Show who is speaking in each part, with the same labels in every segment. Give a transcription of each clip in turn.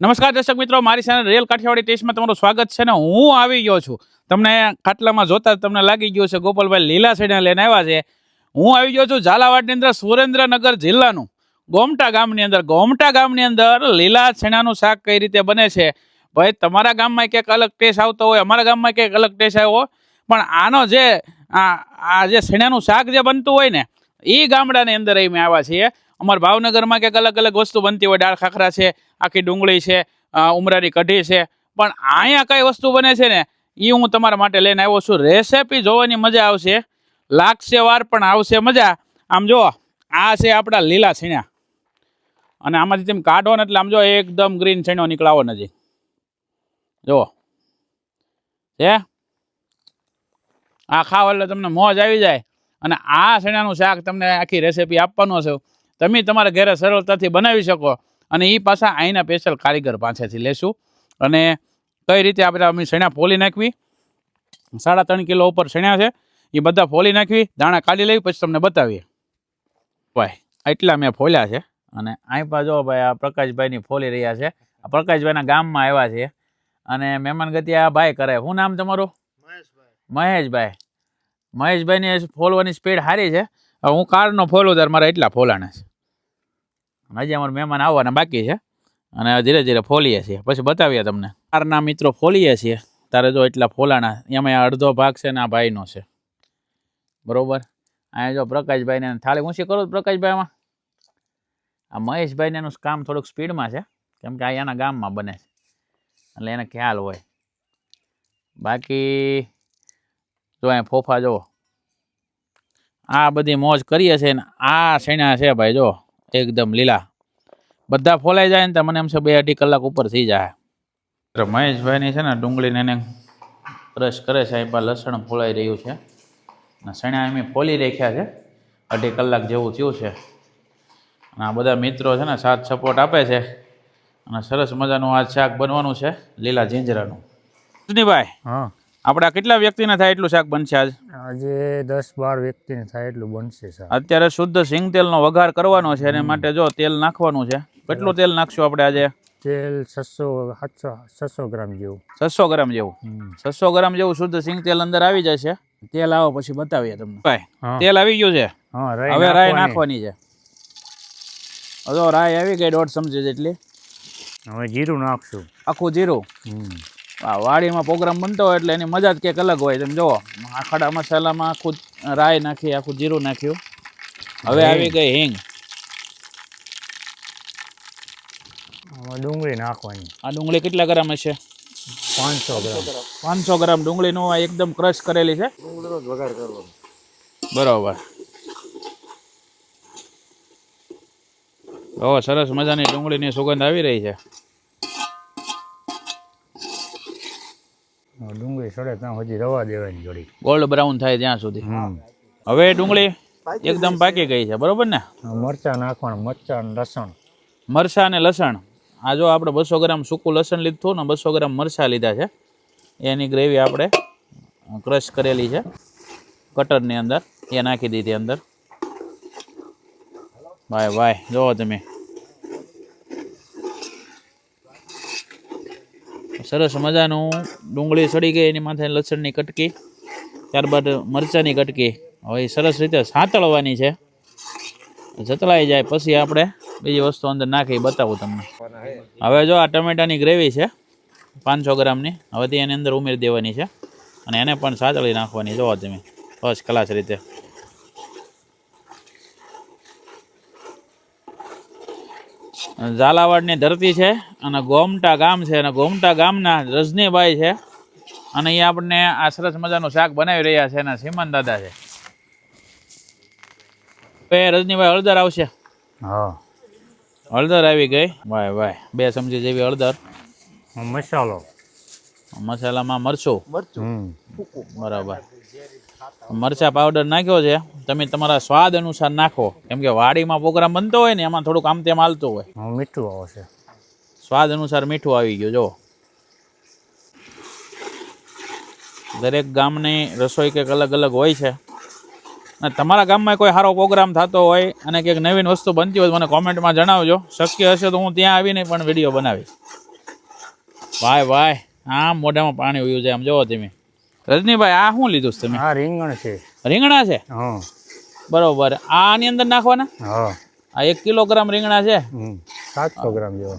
Speaker 1: નમસ્કાર દર્શક મિત્રો, મારી ચેનલ રિયલ કાઠિયાવાડી ટેસ્ટમાં તમારું સ્વાગત છે ને હું આવી ગયો છું. તમને ખાટલામાં જોતા તમને લાગી ગયું છે ગોપાલભાઈ લીલા છેડા લઈને આવ્યા છે. હું આવી ગયો છું ઝાલાવાડની અંદર સુરેન્દ્રનગર જિલ્લાનું. ગોમટા ગામની અંદર, ગોમટા ગામની અંદર લીલા છેણાનું શાક કઈ રીતે બને છે? ભાઈ, તમારા ગામમાં ક્યાંક અલગ ટેસ્ટ આવતો હોય, અમારા ગામમાં ક્યાંક અલગ ટેસ્ટ આવ્યો પણ આનો જે, આ જે છેણાનું શાક જે બનતું હોય ને એ ગામડાની અંદર અહીં આવ્યા છીએ. અમારા ભાવનગરમાં ક્યાંક અલગ અલગ વસ્તુ બનતી હોય. દાળ ખાખરા છે, આખી ડુંગળી છે ઉમરાની કઢી છે. પણ અહીંયા કઈ વસ્તુ બને છે ને એ હું તમારા માટે લઈને આવ્યો છું. રેસેપી જોવાની મજા આવશે. લાગશે વાર, પણ આવશે મજા. આમ જો આ છે આપણા લીલા છીણ્યા અને આમાંથી તેમ કાઢો ને એટલે આમ જો એકદમ ગ્રીન છીણો નીકળાવો નજીક. જુઓ. છે આ ખાવ એટલે તમને મોજ આવી જાય. અને આ શેણાનું શાક તમને આખી રેસીપી આપવાનો છે તમે તમારા ઘરે સરળતાથી બનાવી શકો અને એ પાછા અહીંના સ્પેશિયલ કારીગર પાસેથી લેશું. અને કઈ રીતે આપણે અમે શેણા ફોલી નાખવી? સાડા ત્રણ કિલો ઉપર શેણા છે. એ બધા ફોલી નાખવી દાણા કાઢી લેવી પછી તમને બતાવીએ. ભાઈ એટલા મેં ફોલ્યા છે. અને અહીં પા જો ભાઈ આ પ્રકાશભાઈની ફોલી રહ્યા છે. આ પ્રકાશભાઈના ગામમાં આવ્યા છે. અને મહેમાન ગતિ આ ભાઈ કરે. શું નામ તમારું? મહેશભાઈ. મહેશભાઈની ફોલવાની સ્પીડ સારી છે. હવે હું કારનો ફોલું ત્યારે મારા એટલા ફોલાણા છે. હજી અમારા મહેમાન આવવાના બાકી છે અને ધીરે ધીરે ફોલીએ છીએ. પછી બતાવીએ તમને. કારના મિત્રો ફોલીએ છીએ. તારે જો એટલા ફોલાણા, એમાં અડધો ભાગ છે ને આ ભાઈનો છે. બરાબર? અહીંયા જો પ્રકાશભાઈને થાળી ઊંચી કરો પ્રકાશભાઈમાં. આ મહેશભાઈને એનું કામ થોડુંક સ્પીડમાં છે. કેમ કે આ એના ગામમાં બને છે. એટલે એને ખ્યાલ હોય. બાકી જો અહીંયા ફોફા જુઓ. આ બધી મોજ કરીએ છીએ ને આ શેણા છે ભાઈ જો એકદમ લીલા. બધા ફોલાઈ જાય ને તો મને એમ છે બે અઢી કલાક ઉપર થઈ જાય. તો મહેશભાઈની છે ને ડુંગળીને એને ક્રશ કરે છે અહીં પાસે લસણ ફોલાઈ રહ્યું છે. અને શેણા એમ ફોલી રાખ્યા છે અઢી કલાક જેવું થયું છે. અને આ બધા મિત્રો છે ને સાથ સપોર્ટ આપે છે. અને સરસ મજાનું આ શાક બનવાનું છે લીલા જીંજરાનું. ભાઈ
Speaker 2: હા.
Speaker 1: આપણા કેટલા વ્યક્તિને થાય એટલું શાક બનશે આજ?
Speaker 2: આજે દસ બાર વ્યક્તિને થાય એટલું બનશે
Speaker 1: અત્યારે શુદ્ધ સિંગ તેલનો વઘાર કરવાનો છે એના માટે જો તેલ નાખવાનું છે. કેટલું તેલ નાખશું આપણે આજે?
Speaker 2: તેલ છસો સાતસો છસો ગ્રામ જેવું.
Speaker 1: છસો ગ્રામ જેવું. છસો ગ્રામ જેવું શુદ્ધ સિંગ તેલ અંદર આવી જશે. તેલ આવો પછી બતાવીએ તમને. ભાઈ તેલ આવી ગયું છે?
Speaker 2: હા
Speaker 1: હવે રાય
Speaker 2: નાખવાની.
Speaker 1: છે. હજો રાય આવી ગઈ દોઢ ચમચી જેટલી.
Speaker 2: હવે જીરું નાખશું.
Speaker 1: આખું જીરું? વાડીમાં પ્રોગ્રામ બનતો હોય એટલે એની મજા જ કંઈક અલગ હોય. તમે જુઓ આ ખડા મસાલામાં આખું રાઈ નાખી આખું જીરું નાખ્યું. હવે આવી ગઈ હિંગ.
Speaker 2: ડુંગળી નાખવાની.
Speaker 1: આ ડુંગળી કેટલા ગ્રામ હશે?
Speaker 2: પાંચસો ગ્રામ.
Speaker 1: પાંચસો ગ્રામ ડુંગળીનું આ એકદમ ક્રશ કરેલી છે. બરોબર. ઓ સરસ મજાની ડુંગળીની સુગંધ આવી રહી છે.
Speaker 2: ડુંગળી સડે ત્યાં હજી રવા દેવાની જોડી.
Speaker 1: ગોલ્ડ બ્રાઉન થાય ત્યાં સુધી. હવે ડુંગળી એકદમ પાકી ગઈ છે બરોબર ને?
Speaker 2: મરચાં નાખવાનું મરચાં અને લસણ.
Speaker 1: મરચાં અને લસણ. આ જો આપણે બસો ગ્રામ સૂકું લસણ લીધું ને બસો ગ્રામ મરચાં લીધા છે. એની ગ્રેવી આપણે ક્રશ કરેલી છે કટરની અંદર. એ નાખી દીધી અંદર. ભાઈ ભાઈ જુઓ તમે. સરસ મજાનું ડુંગળી સડી ગઈ, એની માથે લસણની કટકી, ત્યારબાદ મરચાંની કટકી. હવે સરસ રીતે સાંતળવાની છે. જતળાઈ જાય પછી આપણે બીજી વસ્તુ અંદર નાખી, બતાવું તમને. હવે જો આ ટમેટાની ગ્રેવી છે, પાંચસો ગ્રામની હવે તે એની અંદર ઉમેરી દેવાની છે. અને એને પણ સાતળી નાખવાની, જોવા તમે. ફર્સ્ટ ક્લાસ રીતે. ઝાલાવાડની ધરતી છે અને ગોમટા ગામ છે અને ગોમટા ગામના રજનીભાઈ છે. અને અહીં આપણને આ સરસ મજાનું શાક બનાવી રહ્યા છે અને સીમન દાદા છે. એ રજનીભાઈ હળદર આવશે.
Speaker 2: હા.
Speaker 1: હળદર આવી ગઈ. ભાઈ ભાઈ બે ચમચી જેવી હળદર.
Speaker 2: મસાલો.
Speaker 1: મસાલામાં મરચું.
Speaker 2: મરચું.
Speaker 1: બરાબર. મરચા પાવડર નાખ્યો છે. તમે તમારા સ્વાદ અનુસાર નાખો. કેમ કે વાડીમાં પ્રોગ્રામ બનતો હોય ને એમાં થોડુંક આમ તેમ હાલતું હોય.
Speaker 2: મીઠું આવશે
Speaker 1: સ્વાદ અનુસાર મીઠું આવી ગયું જો. દરેક ગામની રસોઈ કંઈક અલગ અલગ હોય છે. અને તમારા ગામમાં કોઈ સારો પ્રોગ્રામ થતો હોય અને કંઈક નવીન વસ્તુ બનતી હોય તો મને કોમેન્ટમાં જણાવજો. શક્ય હશે તો હું ત્યાં આવીને પણ વીડિયો બનાવીશ. ભાઈ ભાઈ આમ મોઢામાં પાણી ઉયું છે. આમ જોવો તમે. રજનીભાઈ આ શું લીધું છે તમે?
Speaker 2: આ રીંગણ છે.
Speaker 1: રીંગણા છે?
Speaker 2: હા.
Speaker 1: બરોબર. આ આની અંદર નાખવાના?
Speaker 2: હા.
Speaker 1: આ એક કિલોગ્રામ રીંગણા છે?
Speaker 2: સાતસો ગ્રામ જેવા.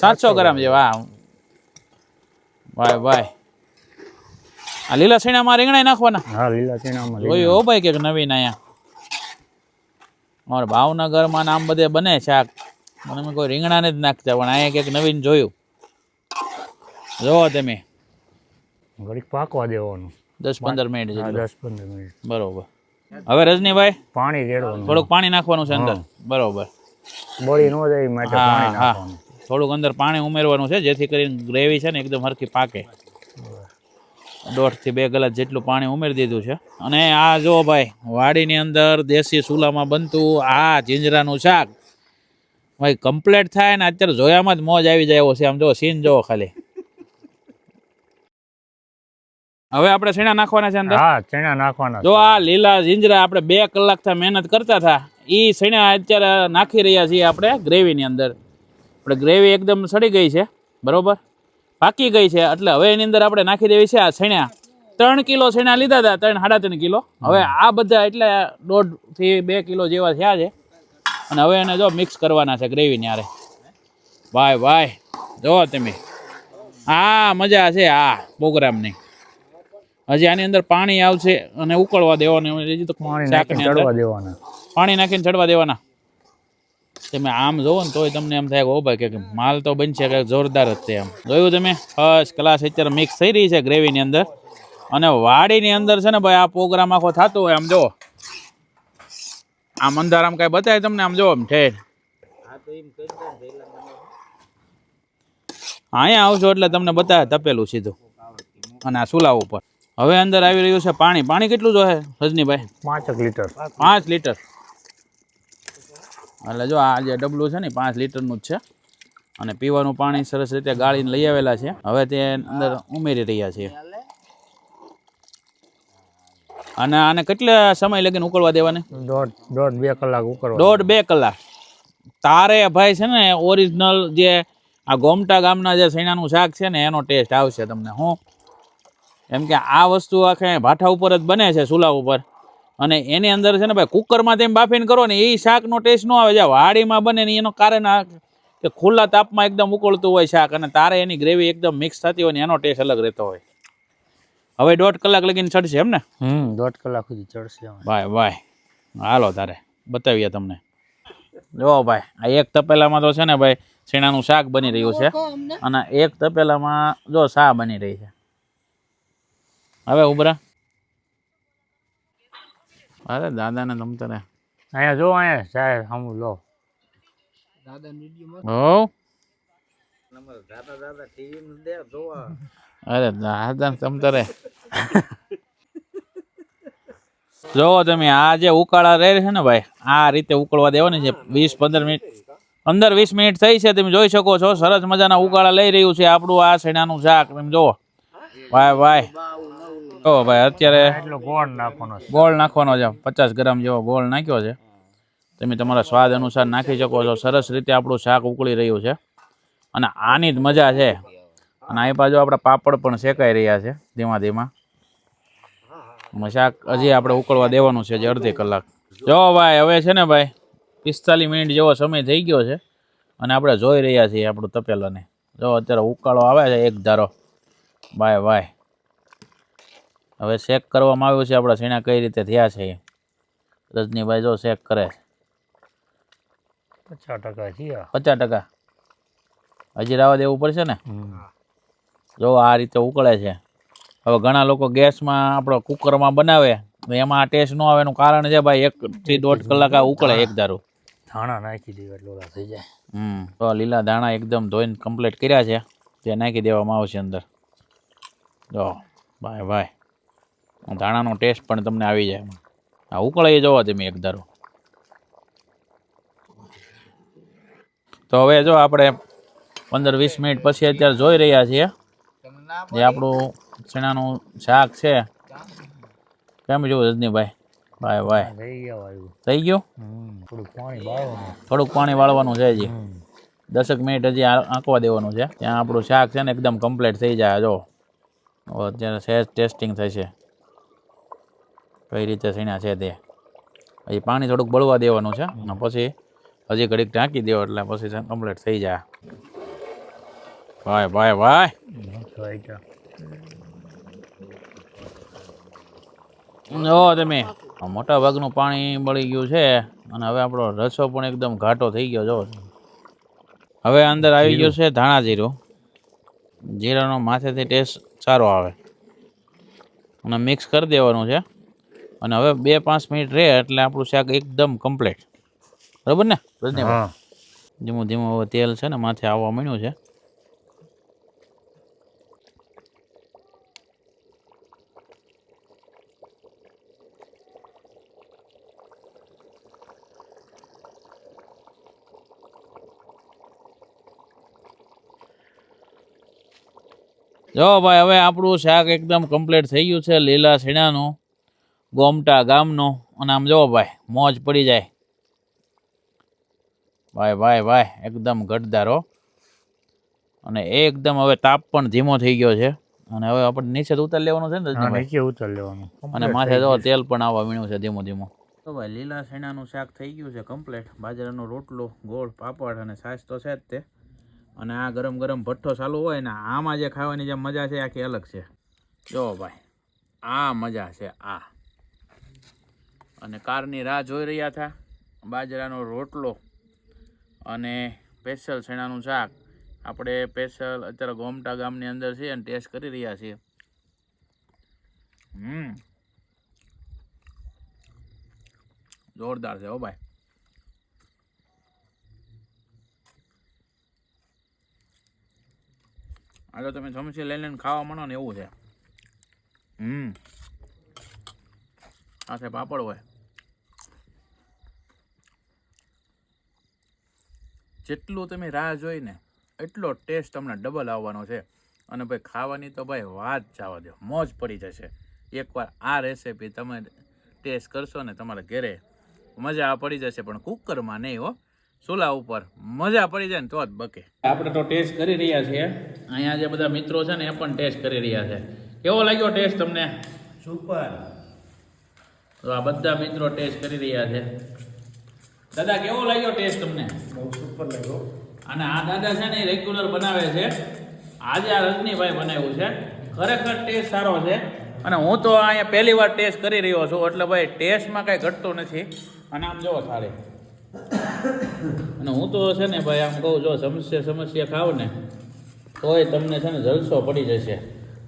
Speaker 1: સાતસો ગ્રામ જેવા હા ભાઈ ભાઈ આ લીલા શેણામાં રીંગણા નાખવાના?
Speaker 2: હા લીલા ચીણામાં
Speaker 1: જોયું હો ભાઈ કે નવીન અહીંયા. અમારા ભાવનગરમાં આમ બધે બને શાક. મને કોઈ રીંગણાને જ નાખતા પણ અહીંયા કંઈક નવીન જોયું. જોવો તમે.
Speaker 2: ઘડીક પાકવા દેવાનું.
Speaker 1: દસ પંદર મિનિટ જેટલું.
Speaker 2: દસ પંદર મિનિટ.
Speaker 1: બરોબર. હવે રજનીભાઈ
Speaker 2: પાણી રેડવાનું.
Speaker 1: થોડુંક પાણી નાખવાનું છે અંદર. બરોબર.
Speaker 2: બળી ન જાય માટે પાણી નાખવાનું.
Speaker 1: થોડુંક અંદર પાણી ઉમેરવાનું છે જેથી કરીને ગ્રેવી છે ને એકદમ હરખી પાકે. દોઢથી બે ગલાસ જેટલું પાણી ઉમેરી દીધું છે. અને આ જો ભાઈ વાડીની અંદર દેશી ચૂલામાં બનતું આ જીંજરાનું શાક ભાઈ કમ્પ્લેટ થાય ને અત્યારે જોયામાં જ મોજ આવી જાય એવો છે. આમ જો સીન જોવો ખાલી. હવે આપણે શેણા નાખવાના છે અંદર?
Speaker 2: હા ચણા નાખવાના
Speaker 1: જો આ લીલા જીંજરા આપણે બે કલાકથી મહેનત કરતા હતા એ શેણા અત્યારે નાખી રહ્યા છીએ આપણે ગ્રેવીની અંદર. આપણે ગ્રેવી એકદમ સડી ગઈ છે બરોબર? પાકી ગઈ છે એટલે હવે એની અંદર આપણે નાખી દેવી છે આ શેણા ત્રણ કિલો શેણા લીધા હતા ત્રણ સાડા ત્રણ કિલો. હવે આ બધા એટલે દોઢથી બે કિલો જેવા થયા છે. અને હવે એને જો મિક્સ કરવાના છે ગ્રેવીની આરે ભાઈ ભાઈ જો તમે. હા મજા છે આ પ્રોગ્રામની. હજી આની અંદર પાણી આવશે અને ઉકળવા દેવાનું. હજી તો
Speaker 2: પાણી નાખીને ચડવા દેવાના.
Speaker 1: પાણી નાખીને ચડવા દેવાના. તમે આમ જોવો ને તોય તમને એમ થાય કે ઓ ભાઈ કે માલ તો બનશે કે જોરદાર જ છે એમ. જોયું તમે? ફર્સ્ટ ક્લાસ અત્યારે મિક્સ થઈ રહી છે ગ્રેવીની અંદર. અને વાડીની અંદર છે ને ભાઈ આ પ્રોગ્રામ આખો થતો હોય આમ જો આમ અંદર આમ કાંઈ બતાવે તમને આમ જો આમ ઠેર અહીંયા આવશો એટલે તમને બતાવે તપેલું સીધું. અને આ સુલા ઉપર. હવે અંદર આવી રહ્યું છે પાણી. પાણી કેટલું જોશે રજનીભાઈ?
Speaker 2: પાંચ લીટર.
Speaker 1: પાંચ લીટર. એટલે જો આ જે ડબલું છે ને પાંચ લીટરનું જ છે. અને પીવાનું પાણી સરસ રીતે ગાળીને લઈ આવેલા છે. હવે તે અંદર ઉમેરી રહ્યા છીએ. અને આને કેટલા સમય લગીને ઉકળવા દેવાની?
Speaker 2: દોઢ દોઢ બે કલાક ઉકળવા
Speaker 1: દોઢ બે કલાક. તારે ભાઈ છે ને ઓરિજિનલ જે આ ગોમટા ગામના જે સૈણાનું શાક છે ને એનો ટેસ્ટ આવશે તમને હું. એમ કે આ વસ્તુ આખે ભાઠા ઉપર જ બને છે ચૂલા ઉપર. અને એની અંદર છે ને ભાઈ કુકરમાં તેમ બાફીને કરો ને એ શાકનો ટેસ્ટ ન આવે. જ્યાં વાડીમાં બને ને એનો કારણ આ કે ખુલ્લા તાપમાં એકદમ ઉકળતું હોય શાક અને તારે એની ગ્રેવી એકદમ મિક્સ થતી હોય ને એનો ટેસ્ટ અલગ રહેતો હોય. હવે દોઢ કલાક લગીને ચડશે એમ ને?
Speaker 2: હમ દોઢ કલાક સુધી ચડશે
Speaker 1: ભાઈ ભાઈ હાલો તારે બતાવીએ તમને. જો ભાઈ આ એક તપેલામાં તો છે ને ભાઈ શેણાનું શાક બની રહ્યું છે. અને એક તપેલામાં જો શા બની રહી છે? હવે ઉભરા. અરે દાદાને તમતરે
Speaker 2: અહીંયા જો અહીંયા સાહેબ હમ લો.
Speaker 1: અરે દાદા તમતરે જોવો તમે આ જે ઉકાળા રહે છે ને ભાઈ આ રીતે ઉકળવા દેવાની છે. વીસ પંદર મિનિટ પંદર વીસ મિનિટ થઈ છે તમે જોઈ શકો છો. સરસ મજાના ઉકાળા લઈ રહ્યું છે આપણું આ શેણાનું શાક. તમે જોવો. ભાઈ ભાઈ જો ભાઈ અત્યારે
Speaker 2: ગોળ નાખવાનો છે.
Speaker 1: ગોળ નાખવાનો છે પચાસ ગ્રામ જેવો ગોળ નાખ્યો છે. તમે તમારા સ્વાદ અનુસાર નાખી શકો છો. સરસ રીતે આપણું શાક ઉકળી રહ્યું છે. અને આની જ મજા છે. અને અહીં બાજુ આપણા પાપડ પણ શેકાઈ રહ્યા છે ધીમા ધીમા. શાક હજી આપણે ઉકળવા દેવાનું છે જે અડધી કલાક. જો ભાઈ હવે છે ને ભાઈ પિસ્તાલીસ મિનિટ જેવો સમય થઈ ગયો છે. અને આપણે જોઈ રહ્યા છીએ આપણું તપેલાને. જો અત્યારે ઉકાળો આવે છે એક ધારો. ભાઈ ભાઈ. હવે શેક કરવામાં આવ્યું છે આપણા શેણા કઈ રીતે થયા છે રજનીભાઈ જો શેક કરે છે.
Speaker 2: પચાસ ટકા
Speaker 1: પચાસ ટકા. હજી રાવા દેવું પડશે ને. જો આ રીતે ઉકળે છે. હવે ઘણા લોકો ગેસમાં આપણો કુકરમાં બનાવે તો એમાં આ ટેસ્ટ ન આવે એનું કારણ છે ભાઈ એક થી દોઢ કલાક આ ઉકળે એક ધારું
Speaker 2: ધાણા નાખી દેવા એટલે ઓલા થઈ જાય.
Speaker 1: હમ. તો લીલા ધાણા એકદમ ધોઈને કમ્પ્લીટ કર્યા છે. તે નાખી દેવામાં આવશે અંદર. જો ભાઈ ભાઈ. દાણાનો ટેસ્ટ પણ તમને આવી જાય. હા આ ઉકળે એ જોવો તમે એક ધારો. તો હવે જો આપણે પંદર વીસ મિનિટ પછી અત્યારે જોઈ રહ્યા છીએ જે આપણું ચણાનું શાક છે. કેમ જોવું રજનીભાઈ ભાઈ ભાઈ
Speaker 2: થઈ ગયા?
Speaker 1: ગયું
Speaker 2: થોડુંક પાણી
Speaker 1: થોડુંક પાણી વાળવાનું છે હજી. દસેક મિનિટ હજી આંકવા દેવાનું છે. ત્યાં આપણું શાક છે ને એકદમ કમ્પ્લીટ થઈ જાય જો. અત્યારે સહેજ ટેસ્ટિંગ થશે. કઈ રીતે સીણા છે તે. હજી પાણી થોડુંક બળવા દેવાનું છે. અને પછી હજી ઘડીક ઢાંકી દેવો એટલે પછી કમ્પ્લીટ થઈ જાય. ભાઈ ભાઈ ભાઈ. જો તમે મોટા ભાગનું પાણી બળી ગયું છે અને હવે આપણો રસો પણ એકદમ ઘાટો થઈ ગયો જો. હવે અંદર આવી ગયું છે ધાણા જીરું. જીરાનો માથેથી ટેસ્ટ સારો આવે. અને મિક્સ કરી દેવાનું છે. અને હવે બે પાંચ મિનિટ રહે એટલે આપણું શાક એકદમ કમ્પ્લીટ બરાબર ને?
Speaker 2: ધન્યવાદ.
Speaker 1: ધીમું ધીમું હવે તેલ છે ને માથે આવવા માંડ્યું છે. જો ભાઈ હવે આપણું શાક એકદમ કમ્પ્લીટ થઈ ગયું છે લીલા સીણાનું ગોમટા ગામનો. અને આમ જો ભાઈ મોજ પડી જાય. ભાઈ ભાઈ ભાઈ એકદમ ગટદાર હો અને એકદમ હવે તાપ પણ ધીમો થઈ ગયો છે. અને હવે આપણે નીચે ઉતાર ઉતારી લેવાનું છે ને
Speaker 2: નીચે ઉતાર લેવાનું.
Speaker 1: અને માથે જો તેલ પણ આવવા મીણું છે ધીમો ધીમું. તો ભાઈ લીલા શેણાનું શાક થઈ ગયું છે કમ્પ્લીટ બાજરાનો રોટલો ગોળ પાપડ અને છાશ તો છે જ તે. અને આ ગરમ ગરમ ભઠ્ઠો ચાલુ હોય ને આમાં જે ખાવાની જે મજા છે આખી અલગ છે. જો ભાઈ આ મજા છે આ. અને કારની રાહ જોઈ રહ્યા હતા બાજરાનો રોટલો અને સ્પેશિયલ શેણાનું શાક. આપણે સ્પેશિયલ અત્યારે ગોમટા ગામની અંદર છીએ અને ટેસ્ટ કરી રહ્યા છીએ. હમ. જોરદાર છે હો ભાઈ. આજે તમે સમસી લઈ લઈને ખાવા માંડો ને એવું છે. હમ. સાથે પાપડ હોય. જેટલું તમે રાહ જોઈને એટલો ટેસ્ટ તમને ડબલ આવવાનો છે. અને ભાઈ ખાવાની તો ભાઈ વાત જવા દો મોજ પડી જશે. એકવાર આ રેસીપી તમે ટેસ્ટ કરશો ને તમારા ઘરે મજા પડી જશે. પણ કુકરમાં નહીં હો. ચૂલા ઉપર મજા પડી જાય ને તો જ બકે. આપણે તો ટેસ્ટ કરી રહ્યા છીએ. અહીંયા જે બધા મિત્રો છે ને એ પણ ટેસ્ટ કરી રહ્યા છે. કેવો લાગ્યો ટેસ્ટ તમને?
Speaker 3: સુપર
Speaker 1: તો આ બધા મિત્રો ટેસ્ટ કરી રહ્યા છે. દાદા કેવો લાગ્યો ટેસ્ટ તમને?
Speaker 3: બહુ સુપર લાગ્યો.
Speaker 1: અને આ દાદા છે ને રેગ્યુલર બનાવે છે. આજે આ રજનીભાઈ બનાવ્યું છે. ખરેખર ટેસ્ટ સારો છે. અને હું તો અહીંયા પહેલી વાર ટેસ્ટ કરી રહ્યો છું એટલે ભાઈ ટેસ્ટમાં કાંઈ ઘટતું નથી. અને આમ જોવો સારી અને હું તો છે ને ભાઈ આમ કહું જો સમસ્યા સમસ્યા ખાવ ને તોય તમને છે ને જલસો પડી જશે.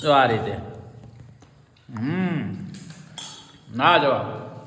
Speaker 1: જો આ રીતે. હમ. ના જવાબ